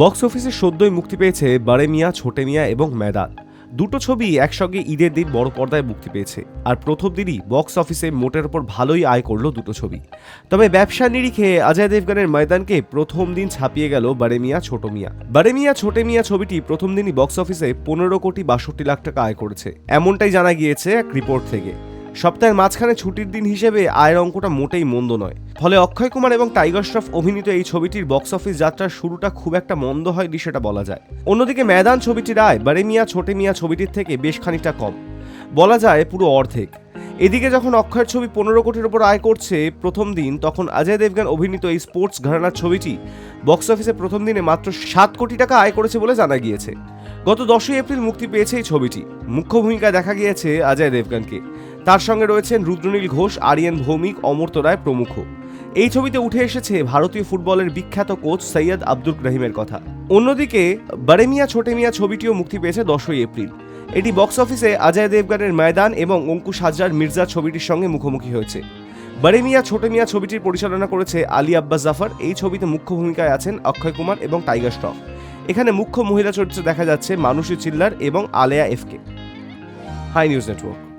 Box অফিসে সদ্যই মুক্তি পেয়েছে বারে মিয়া ছোটে মিয়া এবং মেদান দুটো ছবি একসঙ্গে ঈদের দিন বড় পর্দায় মুক্তি পেয়েছে। আর প্রথম দিনই বক্স অফিসে মোটের ওপর ভালোই আয় করল দুটো ছবি। তবে ব্যবসা নিরিখে অজয় দেবগানের ময়দানকে প্রথম দিন ছাপিয়ে গেল বারে মিয়া ছোট মিয়া বারে মিয়া ছোটে মিয়া ছবিটি প্রথম দিনই বক্স অফিসে পনেরো কোটি বাষট্টি লাখ টাকা আয় করেছে। এমনটাই জানা গিয়েছে এক রিপোর্ট থেকে। সপ্তাহের মাঝখানে ছুটির দিন হিসেবে আয়ের অঙ্কটা মোটেই মন্দ নয়। ফলে অক্ষয় কুমার এবং টাইগার শ্রফ অভিনীত এই ছবিটির বক্স অফিস যাত্রার শুরুটা খুব একটা মন্দ হয়নি সেটা বলা যায়। অন্যদিকে ময়দান ছবিটির আয়, বারে মিয়া, ছোটে মিয়া ছবিটির থেকে বেশ খানিকটা কম। বলা যায় পুরো অর্ধেক। এদিকে যখন অক্ষয়ের ছবি পনেরো কোটির ওপর আয় করছে প্রথম দিন, তখন অজয় দেবগান অভিনীত এই স্পোর্টস ঘরানার ছবিটি বক্স অফিসে প্রথম দিনে মাত্র সাত কোটি টাকা আয় করেছে বলে জানা গিয়েছে। গত দশই এপ্রিল মুক্তি পেয়েছে এই ছবিটি। মুখ্য ভূমিকায় দেখা গিয়েছে অজয় দেবগানকে। তার সঙ্গে রয়েছেন রুদ্রনীল ঘোষ, আরিয়ান ভৌমিক, অমর্ত্য রায় প্রমুখ। এই ছবিতে উঠে এসেছে ভারতীয় ফুটবলের বিখ্যাত কোচ সৈয়দ আব্দুল রহিমের কথা। অন্যদিকে বারে মিয়া ছোটে মিয়া ছবিটিও মুক্তি পেয়েছে দশই এপ্রিল। এটি বক্স অফিসে অজয় দেবগানের ময়দান এবং অঙ্কুশ হাজরার মির্জা ছবিটির সঙ্গে মুখোমুখি হয়েছে। বারে মিয়া ছোট মিয়া ছবিটির পরিচালনা করেছে আলী আব্বাস জাফর। এই ছবিতে মুখ্য ভূমিকায় আছেন অক্ষয় কুমার এবং টাইগার শ্রফ। এখানে মুখ্য মহিলা চরিত্রে দেখা যাচ্ছে মানুষী চিল্লার এবং আলেয়া এফকে হাই নিউজ নেটওয়ার্ক।